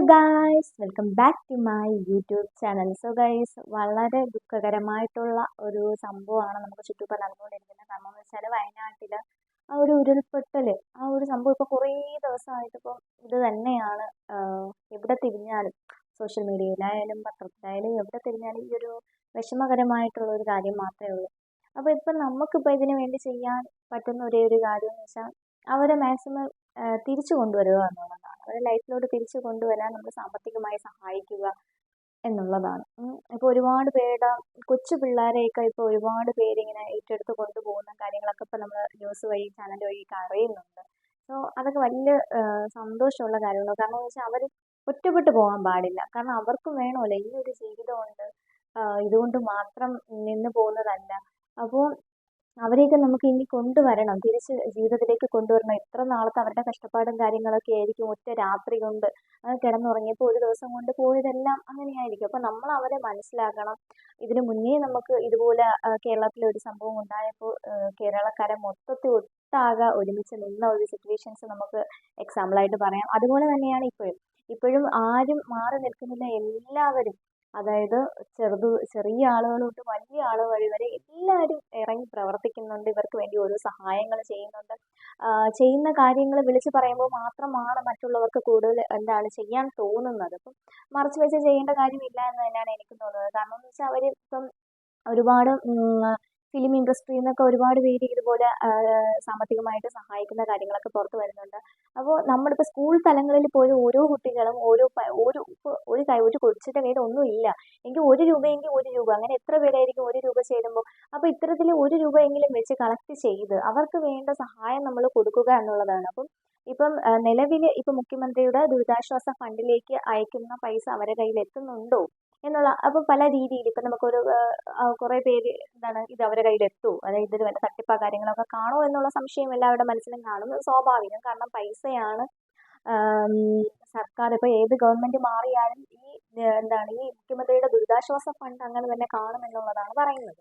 Hello guys welcome back to my YouTube channel so guys വളരെ ദുഃഖകരമായിട്ടുള്ള ഒരു സംഭവമാണ് നമുക്ക് ചുറ്റും നടന്നുകൊണ്ടിരിക്കുന്നത് കാരണം എന്ന് വെച്ചാൽ വയനാട്ടിൽ ആ ഒരു ഉരുൾപൊട്ടൽ ആ ഒരു സംഭവം ഇപ്പോൾ കുറേ ദിവസമായിട്ട് ഇപ്പം ഇത് തന്നെയാണ് എവിടെ തിരിഞ്ഞാലും സോഷ്യൽ മീഡിയയിലായാലും പത്രത്തിലായാലും എവിടെ തിരിഞ്ഞാലും ഈ ഒരു വിഷമകരമായിട്ടുള്ള ഒരു കാര്യം മാത്രമേ ഉള്ളൂ. അപ്പോൾ ഇപ്പം നമുക്കിപ്പോൾ ഇതിനു വേണ്ടി ചെയ്യാൻ പറ്റുന്ന ഒരേ ഒരു കാര്യം എന്ന് വെച്ചാൽ അവരെ മാക്സിമം തിരിച്ചു കൊണ്ടുവരിക എന്നുള്ളതാണ്. അവരെ ലൈഫിലോട്ട് തിരിച്ചു കൊണ്ടുവരാൻ നമ്മൾ സാമ്പത്തികമായി സഹായിക്കുക എന്നുള്ളതാണ്. ഇപ്പോൾ ഒരുപാട് പേരുടെ കൊച്ചു പിള്ളേരെയൊക്കെ ഇപ്പോൾ ഒരുപാട് പേരിങ്ങനെ ഏറ്റെടുത്ത് കൊണ്ടുപോകുന്ന കാര്യങ്ങളൊക്കെ ഇപ്പോൾ നമ്മൾ ന്യൂസ് വഴി ചാനൽ വഴിയൊക്കെ അറിയുന്നുണ്ട്. സോ അതൊക്കെ വലിയ സന്തോഷമുള്ള കാര്യമാണ് കാരണം എന്ന് വെച്ചാൽ അവർ ഒറ്റപ്പെട്ടു പോകാൻ പാടില്ല. കാരണം അവർക്കും വേണമല്ലോ. ഈ ഒരു ജീവിതമുണ്ട് ഇതുകൊണ്ട് മാത്രം നിന്ന് പോകുന്നതല്ല. അപ്പോൾ അവരെയൊക്കെ നമുക്ക് ഇനി കൊണ്ടുവരണം. തിരിച്ച് ജീവിതത്തിലേക്ക് കൊണ്ടുവരണം. എത്ര നാളത്തെ അവരുടെ കഷ്ടപ്പാടും കാര്യങ്ങളൊക്കെ ആയിരിക്കും ഒറ്റ രാത്രി കൊണ്ട് കിടന്നുറങ്ങിയപ്പോൾ ഒരു ദിവസം കൊണ്ട് പോയതെല്ലാം അങ്ങനെയായിരിക്കും. അപ്പോൾ നമ്മൾ അവരെ മനസ്സിലാക്കണം. ഇതിനു മുന്നേ നമുക്ക് ഇതുപോലെ കേരളത്തിൽ ഒരു സംഭവം ഉണ്ടായപ്പോൾ കേരളക്കാരെ മൊത്തത്തിൽ ഒട്ടാകെ ഒരുമിച്ച് നിന്ന ഒരു സിറ്റുവേഷൻസ് നമുക്ക് എക്സാമ്പിൾ ആയിട്ട് പറയാം. അതുപോലെ തന്നെയാണ് ഇപ്പോഴും. ഇപ്പോഴും ആരും മാറി നിൽക്കുന്നില്ല. എല്ലാവരും അതായത് ചെറുത് ചെറിയ ആളുകൾ തൊട്ട് വലിയ ആളുകൾ വരെ എല്ലാവരും ഇറങ്ങി പ്രവർത്തിക്കുന്നുണ്ട്. ഇവർക്ക് വേണ്ടി ഓരോ സഹായങ്ങൾ ചെയ്യുന്നുണ്ട്. ചെയ്യുന്ന കാര്യങ്ങൾ വിളിച്ച് പറയുമ്പോൾ മാത്രമാണ് മറ്റുള്ളവർക്ക് കൂടുതൽ എന്താണ് ചെയ്യാൻ തോന്നുന്നത്. അപ്പം മറച്ചു വെച്ച് ചെയ്യേണ്ട കാര്യമില്ല എന്ന് തന്നെയാണ് എനിക്ക് തോന്നുന്നത്. കാരണം എന്ന് വെച്ചാൽ അവർ ഇപ്പം ഒരുപാട് ഫിലിം ഇൻഡസ്ട്രിയിൽ നിന്നൊക്കെ ഒരുപാട് പേര് ഇതുപോലെ സാമ്പത്തികമായിട്ട് സഹായിക്കുന്ന കാര്യങ്ങളൊക്കെ പുറത്ത് വരുന്നുണ്ട്. അപ്പോൾ നമ്മളിപ്പോൾ സ്കൂൾ തലങ്ങളിൽ പോലും ഓരോ കുട്ടികളും ഓരോ ഒരു ഒരു കൈ ഒരു കൊച്ചിന്റെ കയ്യിൽ ഒന്നും ഇല്ല. എങ്കിൽ ഒരു രൂപയെങ്കിൽ ഒരു രൂപ അങ്ങനെ എത്ര പേരായിരിക്കും ഒരു രൂപ ചേരുമ്പോൾ? അപ്പോൾ ഇത്തരത്തിൽ ഒരു രൂപയെങ്കിലും വെച്ച് കളക്ട് ചെയ്ത് അവർക്ക് വേണ്ട സഹായം നമ്മൾ കൊടുക്കുക എന്നുള്ളതാണ്. അപ്പം ഇപ്പം നിലവിൽ ഇപ്പം മുഖ്യമന്ത്രിയുടെ ദുരിതാശ്വാസ ഫണ്ടിലേക്ക് അയക്കുന്ന പൈസ അവരുടെ കയ്യിൽ എത്തുന്നുണ്ടോ? എന്നുള്ള അപ്പോൾ പല രീതിയിൽ ഇപ്പം നമുക്കൊരു കുറേ പേര് എന്താണ് ഇത് അവരുടെ കയ്യിൽ എത്തുമോ അതായത് ഇതിൽ വല്ല തട്ടിപ്പോ കാര്യങ്ങളൊക്കെ കാണുമോ എന്നുള്ള സംശയം എല്ലാവരുടെ മനസ്സിലും കാണും. സ്വാഭാവികം. കാരണം പൈസയാണ് സർക്കാർ ഇപ്പോൾ ഏത് ഗവൺമെന്റ് മാറിയാലും ഈ എന്താണ് ഈ മുഖ്യമന്ത്രിയുടെ ദുരിതാശ്വാസ ഫണ്ട് അങ്ങനെ തന്നെ കാണുമെന്നുള്ളതാണ് പറയുന്നത്.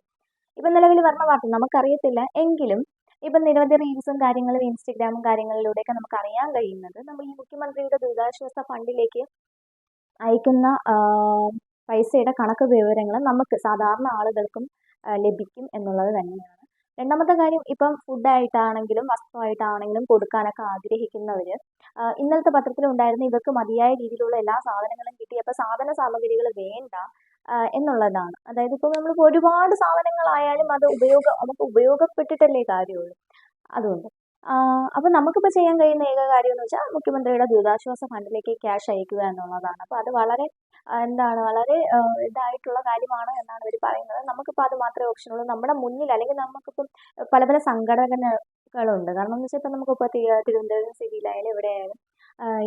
ഇപ്പം നിലവിൽ വരണ വാർത്ത നമുക്കറിയത്തില്ല. എങ്കിലും ഇപ്പം നിരവധി റീൽസും കാര്യങ്ങളും ഇൻസ്റ്റഗ്രാമും കാര്യങ്ങളിലൂടെയൊക്കെ നമുക്ക് അറിയാൻ കഴിയുന്നത് നമ്മൾ ഈ മുഖ്യമന്ത്രിയുടെ ദുരിതാശ്വാസ ഫണ്ടിലേക്ക് അയക്കുന്ന പൈസയുടെ കണക്ക് വിവരങ്ങൾ നമുക്ക് സാധാരണ ആളുകൾക്കും ലഭിക്കും എന്നുള്ളത് തന്നെയാണ്. രണ്ടാമത്തെ കാര്യം ഇപ്പം ഫുഡായിട്ടാണെങ്കിലും വസ്ത്രമായിട്ടാണെങ്കിലും കൊടുക്കാനൊക്കെ ആഗ്രഹിക്കുന്നവർ ഇന്നലത്തെ പത്രത്തിലുണ്ടായിരുന്ന ഇവർക്ക് മതിയായ രീതിയിലുള്ള എല്ലാ സാധനങ്ങളും കിട്ടി. അപ്പോൾ സാധന സാമഗ്രികൾ വേണ്ട എന്നുള്ളതാണ്. അതായത് ഇപ്പോൾ നമ്മളിപ്പോൾ ഒരുപാട് സാധനങ്ങളായാലും അത് ഉപയോഗം നമുക്ക് ഉപയോഗപ്പെട്ടിട്ടല്ലേ കാര്യമുള്ളൂ. അതുകൊണ്ട് അപ്പോൾ നമുക്കിപ്പോൾ ചെയ്യാൻ കഴിയുന്ന ഏക കാര്യം എന്ന് വെച്ചാൽ മുഖ്യമന്ത്രിയുടെ ദുരിതാശ്വാസ ഫണ്ടിലേക്ക് ക്യാഷ് അയക്കുക എന്നുള്ളതാണ്. അപ്പോൾ അത് വളരെ എന്താണ് വളരെ ഇതായിട്ടുള്ള കാര്യമാണ് എന്നാണ് അവർ പറയുന്നത്. നമുക്കിപ്പോൾ അത് മാത്രമേ ഓപ്ഷനുള്ളൂ നമ്മുടെ മുന്നിൽ അല്ലെങ്കിൽ നമുക്കിപ്പം പല പല സംഘടനകളുണ്ട്. കാരണം എന്ന് വെച്ചാൽ ഇപ്പം നമുക്കിപ്പോൾ തിരുവനന്തപുരം സിറ്റിയിലായാലും എവിടെയായാലും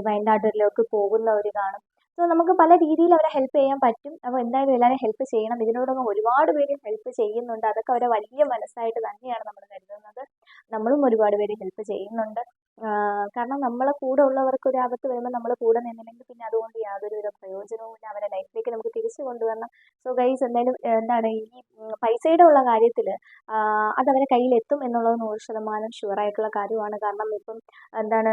വയനാട്ടിലേക്ക് പോകുന്നവർ കാണും സോ നമുക്ക് പല രീതിയിൽ അവരെ ഹെൽപ്പ് ചെയ്യാൻ പറ്റും. അപ്പോൾ എന്തായാലും എല്ലാവരും ഹെൽപ്പ് ചെയ്യണം. ഇതിനോടൊന്നും ഒരുപാട് പേര് ഹെൽപ്പ് ചെയ്യുന്നുണ്ട്. അതൊക്കെ അവരെ വലിയ മനസ്സായിട്ട് തന്നെയാണ് നമ്മൾ കരുതുന്നത്. നമ്മളും ഒരുപാട് പേര് ഹെൽപ്പ് ചെയ്യുന്നുണ്ട്. കാരണം നമ്മളെ കൂടെ ഉള്ളവർക്ക് ഒരു ആപത്ത് വരുമ്പോൾ നമ്മൾ കൂടെ നിന്നില്ലെങ്കിൽ പിന്നെ അതുകൊണ്ട് യാതൊരു വിധ പ്രയോജനവും ഇല്ല. അവരെ ലൈഫിലേക്ക് നമുക്ക് തിരിച്ചു കൊണ്ടുവരണം. സോ ഗൈസ് എന്തായാലും എന്താണ് ഈ പൈസയുടെ ഉള്ള കാര്യത്തിൽ അത് അവരെ കയ്യിലെത്തും എന്നുള്ളത് നൂറ് ശതമാനം ഷുവറായിട്ടുള്ള കാര്യമാണ്. കാരണം ഇപ്പം എന്താണ്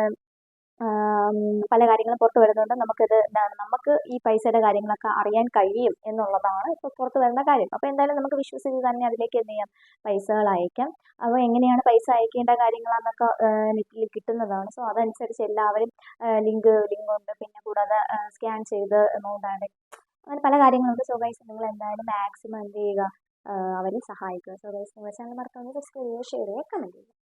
പല കാര്യങ്ങളും പുറത്ത് വരുന്നുണ്ട്. നമുക്കിത് എന്താണ് നമുക്ക് ഈ പൈസയുടെ കാര്യങ്ങളൊക്കെ അറിയാൻ കഴിയും എന്നുള്ളതാണ് ഇപ്പോൾ പുറത്ത് വരുന്ന കാര്യം. അപ്പോൾ എന്തായാലും നമുക്ക് വിശ്വസിച്ച് തന്നെ അതിലേക്ക് എന്ത് ചെയ്യാം? പൈസകൾ അയക്കാം. അപ്പോൾ എങ്ങനെയാണ് പൈസ അയക്കേണ്ട കാര്യങ്ങളാന്നൊക്കെ നെറ്റിൽ കിട്ടുന്നതാണ്. സോ അതനുസരിച്ച് എല്ലാവരും ലിങ്ക് ലിങ്ക് ഉണ്ട്. പിന്നെ കൂടാതെ സ്കാൻ ചെയ്ത് എമൗണ്ടാണ് അങ്ങനെ പല കാര്യങ്ങളുണ്ട്. സോ ഗൈസ് നിങ്ങൾ എന്തായാലും മാക്സിമം എന്ത് ചെയ്യുക അവരെ സഹായിക്കുക. സോ ഗൈസ് നിങ്ങൾ ചാനൽ മറക്കാതെ സബ്സ്ക്രൈബ് ചെയ്യുക ഷെയർ ചെയ്യുക കമന്റ് ചെയ്യുക.